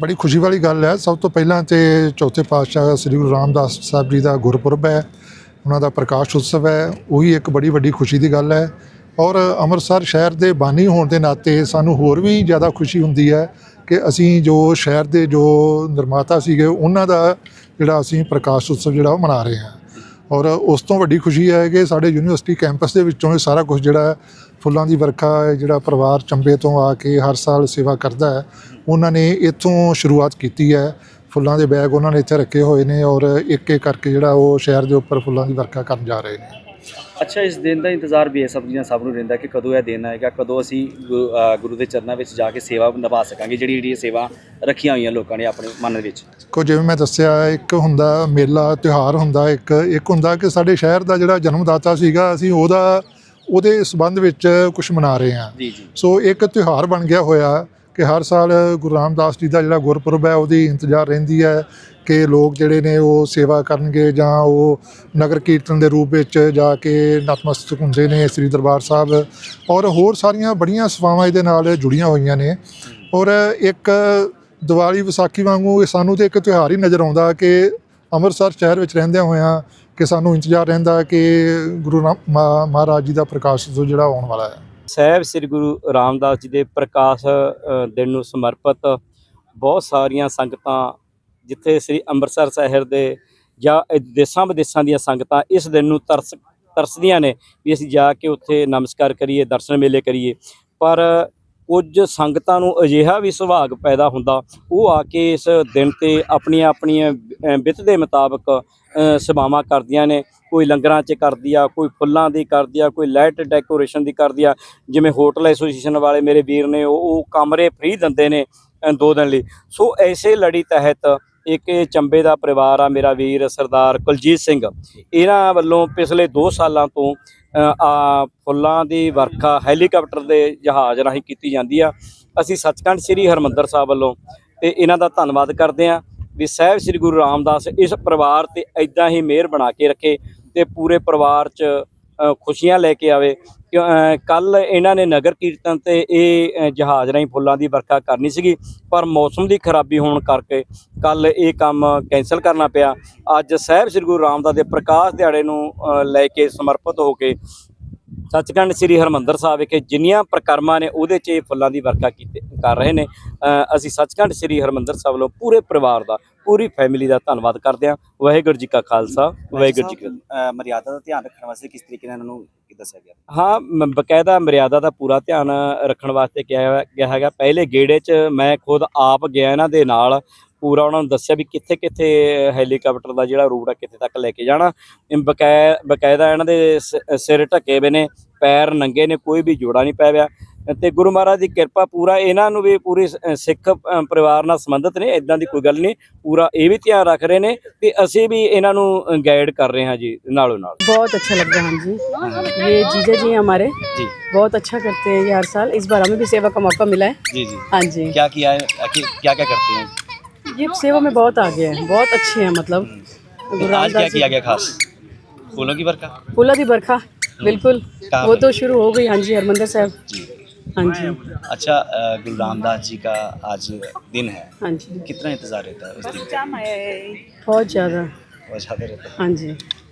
ਬੜੀ ਖੁਸ਼ੀ ਵਾਲੀ ਗੱਲ ਹੈ। ਸਭ ਤੋਂ ਪਹਿਲਾਂ ਤੇ ਚੌਥੇ ਪਾਤਸ਼ਾਹ ਸ੍ਰੀ ਗੁਰੂ ਰਾਮਦਾਸ ਸਾਹਿਬ ਜੀ ਦਾ ਗੁਰਪੁਰਬ ਹੈ। ਉਹਨਾਂ ਦਾ ਪ੍ਰਕਾਸ਼ ਉਤਸਵ ਹੈ। ਉਹੀ ਇੱਕ ਬੜੀ ਵੱਡੀ ਖੁਸ਼ੀ ਦੀ ਗੱਲ ਹੈ। ਔਰ ਅੰਮ੍ਰਿਤਸਰ ਸ਼ਹਿਰ ਦੇ ਬਾਨੀ ਹੋਣ ਦੇ ਨਾਤੇ ਸਾਨੂੰ ਹੋਰ ਵੀ ਜ਼ਿਆਦਾ ਖੁਸ਼ੀ ਹੁੰਦੀ ਹੈ ਕਿ ਅਸੀਂ ਜੋ ਸ਼ਹਿਰ ਦੇ ਜੋ ਨਿਰਮਾਤਾ ਸੀਗੇ, ਉਹਨਾਂ ਦਾ ਜਿਹੜਾ ਅਸੀਂ ਪ੍ਰਕਾਸ਼ ਉਤਸਵ ਜਿਹੜਾ ਉਹ ਮਨਾ ਰਹੇ ਹਾਂ। ਔਰ ਉਸ ਤੋਂ ਵੱਡੀ ਖੁਸ਼ੀ ਹੈ ਕਿ ਸਾਡੇ ਯੂਨੀਵਰਸਿਟੀ ਕੈਂਪਸ ਦੇ ਵਿੱਚੋਂ ਇਹ ਸਾਰਾ ਕੁਝ ਜਿਹੜਾ ਹੈ, ਫੁੱਲਾਂ ਦੀ ਵਰਖਾ ਹੈ ਜਿਹੜਾ ਪਰਿਵਾਰ ਚੰਬੇ ਤੋਂ ਆ ਕੇ ਹਰ ਸਾਲ ਸੇਵਾ ਕਰਦਾ ਹੈ ਉਹਨਾਂ ਨੇ ਇੱਥੋਂ ਸ਼ੁਰੂਆਤ ਕੀਤੀ ਹੈ। ਫੁੱਲਾਂ ਦੇ ਬੈਗ ਉਹਨਾਂ ਨੇ ਇੱਥੇ ਰੱਖੇ ਹੋਏ ਨੇ ਔਰ ਇੱਕ ਇੱਕ ਕਰਕੇ ਜਿਹੜਾ ਉਹ ਸ਼ਹਿਰ ਦੇ ਉੱਪਰ ਫੁੱਲਾਂ ਦੀ ਵਰਖਾ ਕਰਨ ਜਾ ਰਹੇ ਨੇ। ਅੱਛਾ ਇਸ ਦਿਨ ਦਾ ਇੰਤਜ਼ਾਰ ਬੇਸਬਰੀ ਨਾਲ ਸਭ ਨੂੰ ਰਹਿੰਦਾ ਕਿ ਕਦੋਂ ਇਹ ਦਿਨ ਆਏਗਾ ਕਦੋਂ ਅਸੀਂ ਗੁ- ਗੁਰੂ ਦੇ ਚਰਨਾਂ ਵਿੱਚ ਜਾ ਕੇ ਸੇਵਾ ਨਿਭਾ ਸਕਾਂਗੇ ਜਿਹੜੀ ਜਿਹੜੀ ਸੇਵਾ ਰੱਖੀਆਂ ਹੋਈਆਂ ਲੋਕਾਂ ਨੇ ਆਪਣੇ ਮਨ ਵਿੱਚ। ਕੋ ਜਿਵੇਂ ਮੈਂ ਦੱਸਿਆ ਇੱਕ ਹੁੰਦਾ ਮੇਲਾ ਤਿਉਹਾਰ ਹੁੰਦਾ ਇੱਕ ਇੱਕ ਹੁੰਦਾ ਕਿ ਸਾਡੇ ਸ਼ਹਿਰ ਦਾ ਜਿਹੜਾ ਜਨਮਦਾਤਾ ਸੀਗਾ ਅਸੀਂ ਉਹਦਾ ਉਹਦੇ ਸਬੰਧ ਵਿੱਚ ਕੁਝ ਮਨਾ ਰਹੇ ਹਾਂ। ਸੋ ਇੱਕ ਤਿਉਹਾਰ ਬਣ ਗਿਆ ਹੋਇਆ ਕਿ ਹਰ ਸਾਲ ਗੁਰੂ ਰਾਮਦਾਸ ਜੀ ਦਾ ਜਿਹੜਾ ਗੁਰਪੁਰਬ ਹੈ ਉਹਦੀ ਇੰਤਜ਼ਾਰ ਰਹਿੰਦੀ ਹੈ ਕਿ ਲੋਕ ਜਿਹੜੇ ਨੇ ਉਹ ਸੇਵਾ ਕਰਨਗੇ ਜਾਂ ਉਹ ਨਗਰ ਕੀਰਤਨ ਦੇ ਰੂਪ ਵਿੱਚ ਜਾ ਕੇ ਨਤਮਸਤਕ ਹੁੰਦੇ ਨੇ ਸ੍ਰੀ ਦਰਬਾਰ ਸਾਹਿਬ। ਔਰ ਹੋਰ ਸਾਰੀਆਂ ਬੜੀਆਂ ਸੇਵਾਵਾਂ ਇਹਦੇ ਨਾਲ ਜੁੜੀਆਂ ਹੋਈਆਂ ਨੇ। ਔਰ ਇੱਕ ਦੀਵਾਲੀ, ਵਿਸਾਖੀ ਵਾਂਗੂ ਇਹ ਸਾਨੂੰ ਤੇ ਇੱਕ ਤਿਉਹਾਰ ਹੀ ਨਜ਼ਰ ਆਉਂਦਾ ਕਿ ਅੰਮ੍ਰਿਤਸਰ ਸ਼ਹਿਰ ਵਿੱਚ ਰਹਿੰਦਿਆਂ ਹੋਇਆਂ ਕਿ ਸਾਨੂੰ ਇੰਤਜ਼ਾਰ ਰਹਿੰਦਾ ਕਿ ਗੁਰੂ ਰਾਮ, ਮਹਾ- ਮਹਾਰਾਜ ਜੀ ਦਾ ਪ੍ਰਕਾਸ਼ ਜੋ ਜਿਹੜਾ ਆਉਣ ਵਾਲਾ ਹੈ। ਸਾਹਿਬ, ਸ੍ਰੀ ਗੁਰੂ ਰਾਮਦਾਸ ਜੀ ਦੇ ਪ੍ਰਕਾਸ਼ ਦਿਨ ਨੂੰ ਸਮਰਪਿਤ ਬਹੁਤ ਸਾਰੀਆਂ ਸੰਗਤਾਂ ਜਿੱਥੇ ਸ੍ਰੀ ਅੰਮ੍ਰਿਤਸਰ ਸ਼ਹਿਰ ਦੇ ਜਾਂ ਦੇਸਾਂ ਵਿਦੇਸਾਂ ਦੀਆਂ ਸੰਗਤਾਂ ਇਸ ਦਿਨ ਨੂੰ ਤਰਸ, ਤਰਸਦੀਆਂ ਨੇ ਵੀ ਅਸੀਂ ਜਾ ਕੇ ਉੱਥੇ ਨਮਸਕਾਰ ਕਰੀਏ, ਦਰਸ਼ਨ ਮੇਲੇ ਕਰੀਏ। ਪਰ ਕੁਝ ਸੰਗਤਾਂ ਨੂੰ ਅਜਿਹਾ ਵੀ ਸੁਭਾਗ ਪੈਦਾ ਹੁੰਦਾ, ਉਹ ਆ ਕੇ ਇਸ ਦਿਨ ਤੇ ਆਪਣੀਆਂ ਆਪਣੀਆਂ ਵਿੱਤ ਦੇ ਮੁਤਾਬਕ ਸੇਵਾਵਾਂ ਕਰਦੀਆਂ ਨੇ। ਕੋਈ ਲੰਗਰਾਂ 'ਚ ਕਰਦੀ ਆ, ਕੋਈ ਫੁੱਲਾਂ ਦੀ ਕਰਦੀ ਆ, ਕੋਈ ਲਾਈਟ ਡੈਕੋਰੇਸ਼ਨ ਦੀ ਕਰਦੀ ਆ। ਜਿਵੇਂ ਹੋਟਲ ਐਸੋਸੀਏਸ਼ਨ ਵਾਲੇ ਮੇਰੇ ਵੀਰ ਨੇ, ਉਹ ਉਹ ਕਮਰੇ ਫ੍ਰੀ ਦਿੰਦੇ ਨੇ ਦੋ ਦਿਨ ਲਈ। ਸੋ ਐਸੇ ਲੜੀ ਤਹਿਤ ਇੱਕ ਇਹ ਚੰਬੇ ਦਾ ਪਰਿਵਾਰ ਆ ਮੇਰਾ ਵੀਰ ਸਰਦਾਰ ਕੁਲਜੀਤ ਸਿੰਘ। ਇਹਨਾਂ ਵੱਲੋਂ ਪਿਛਲੇ 2 ਸਾਲਾਂ ਤੋਂ ਫੁੱਲਾਂ ਦੀ ਵਰਖਾ ਹੈਲੀਕਾਪਟਰ ਦੇ ਜਹਾਜ਼ ਰਾਹੀਂ ਕੀਤੀ ਜਾਂਦੀ ਆ। ਅਸੀਂ ਸੱਚਖੰਡ ਸ੍ਰੀ ਹਰਮੰਦਰ ਸਾਹਿਬ ਵੱਲੋਂ ਤੇ ਇਹਨਾਂ ਦਾ ਧੰਨਵਾਦ ਕਰਦੇ ਆ ਵੀ ਸਾਹਿਬ ਸ੍ਰੀ ਗੁਰੂ ਰਾਮਦਾਸ ਇਸ ਪਰਿਵਾਰ ਤੇ ਐਦਾਂ ਹੀ ਮਿਹਰ ਬਣਾ ਕੇ ਰੱਖੇ ਤੇ ਪੂਰੇ ਪਰਿਵਾਰ 'ਚ ਖੁਸ਼ੀਆਂ ਲੈ ਕੇ ਆਵੇ। ਕੱਲ ਇਹਨਾਂ ਨੇ ਨਗਰ ਕੀਰਤਨ ਤੇ ਇਹ ਜਹਾਜ਼ ਰਾਹੀਂ ਫੁੱਲਾਂ ਦੀ ਵਰਖਾ ਕਰਨੀ ਸੀਗੀ, ਪਰ ਮੌਸਮ ਦੀ ਖਰਾਬੀ ਹੋਣ ਕਰਕੇ ਕੱਲ ਇਹ ਕੰਮ ਕੈਂਸਲ ਕਰਨਾ ਪਿਆ। ਅੱਜ ਸਾਹਿਬ ਸ੍ਰੀ ਗੁਰੂ ਰਾਮਦਾਸ ਦੇ ਪ੍ਰਕਾਸ਼ ਦਿਹਾੜੇ ਨੂੰ ਲੈ ਕੇ ਸਮਰਪਿਤ ਹੋ ਕੇ ਸੱਚਖੰਡ ਸ੍ਰੀ ਹਰਮੰਦਰ ਸਾਹਿਬ ਵਿਖੇ ਜਿੰਨੀਆਂ ਪ੍ਰਕਰਮਾਂ ਨੇ ਉਹਦੇ 'ਚ ਇਹ ਫੁੱਲਾਂ ਦੀ ਵਰਖਾ ਕੀਤੇ ਕਰ ਰਹੇ ਨੇ। ਅਸੀਂ ਸੱਚਖੰਡ ਸ੍ਰੀ ਹਰਮੰਦਰ ਸਾਹਿਬ ਵੱਲੋਂ ਪੂਰੇ ਪਰਿਵਾਰ ਦਾ ਪੂਰੀ ਫੈਮਿਲੀ ਦਾ ਧੰਨਵਾਦ ਕਰਦੇ ਹਾਂ। ਵਾਹਿਗੁਰੂ ਜੀ ਕਾ ਖਾਲਸਾ ਵਾਹਿਗੁਰੂ ਜੀ ਕੀ ਮਰਿਆਦਾ ਦਾ ਧਿਆਨ ਰੱਖਣ ਵਾਸਤੇ ਕਿਸ ਤਰੀਕੇ ਨਾਲ ਇਹਨਾਂ ਨੂੰ ਕੀ ਦੱਸਿਆ ਗਿਆ? ਹਾਂ ਬਕਾਇਦਾ ਮਰਿਆਦਾ ਦਾ ਪੂਰਾ ਧਿਆਨ ਰੱਖਣ ਵਾਸਤੇ ਕਿਹਾ ਗਿਆ ਹੈਗਾ ਪਹਿਲੇ ਗੇੜੇ 'ਚ ਮੈਂ ਖੁਦ ਆਪ ਗਿਆ ਇਹਨਾਂ ਦੇ ਨਾਲ। ਪੂਰਾ ਉਹਨਾਂ ਨੂੰ ਦੱਸਿਆ ਵੀ ਕਿੱਥੇ ਕਿੱਥੇ ਹੈਲੀਕਾਪਟਰ ਦਾ ਜਿਹੜਾ ਰੂਟ ਆ ਕਿੱਥੇ ਤੱਕ ਲੈ ਕੇ ਜਾਣਾ ਇਹ ਬਕਾਇ ਬਕਾਇਦਾ ਇਹਨਾਂ ਦੇ ਸ- ਸਿਰ ਢੱਕੇ ਹੋਏ ਨੇ ਪੈਰ ਨੰਗੇ ਨੇ ਕੋਈ ਵੀ ਜੋੜਾ ਨਹੀਂ ਪੈ ਪਿਆ ਤੇ ਗੁਰੂ ਮਹਾਰਾਜ ਦੀ ਕਿਰਪਾ ਪੂਰਾ ਇਹਨਾਂ ਨੂੰ ਵੀ ਪੂਰੀ ਸ- ਸਿੱਖ ਅ, ਪਰਿਵਾਰ ਨਾਲ ਸੰਬੰਧਿਤ ਨੇ ਇਦਾਂ ਦੀ ਕੋਈ ਗੱਲ ਨਹੀਂ ਪੂਰਾ ਇਹ ਵੀ ਧਿਆਨ ਰੱਖ ਰਹੇ ਨੇ ਤੇ ਅਸੀਂ ਵੀ ਇਹਨਾਂ ਨੂੰ ਗਾਈਡ ਕਰ ਰਹੇ ਹਾਂ ਜੀ ਨਾਲੋਂ ਨਾਲ बहुत अच्छा लग रहा है हाँ जी ये जीजा जी हैं हमारे जी बहुत अच्छा करते हैं ये हर साल इस बार हमें भी सेवा का मौका मिला है जी जी हाँ जी क्या किया है क्या क्या करते हैं ये सेवा में बहुत आगे हैं बहुत अच्छे हैं मतलब। आज क्या किया गया खास? फूलों की बरखा? फूलों की बरखा बिल्कुल। वो तो शुरू हो गई हाँ जी हरमंदर साहब। हाँ जी। अच्छा गुरु रामदास जी का आज दिन है। हाँ जी। कितना इंतज़ार रहता है उस दिन बहुत ज़्यादा। बहुत ज़्यादा रहता है। हाँ जी।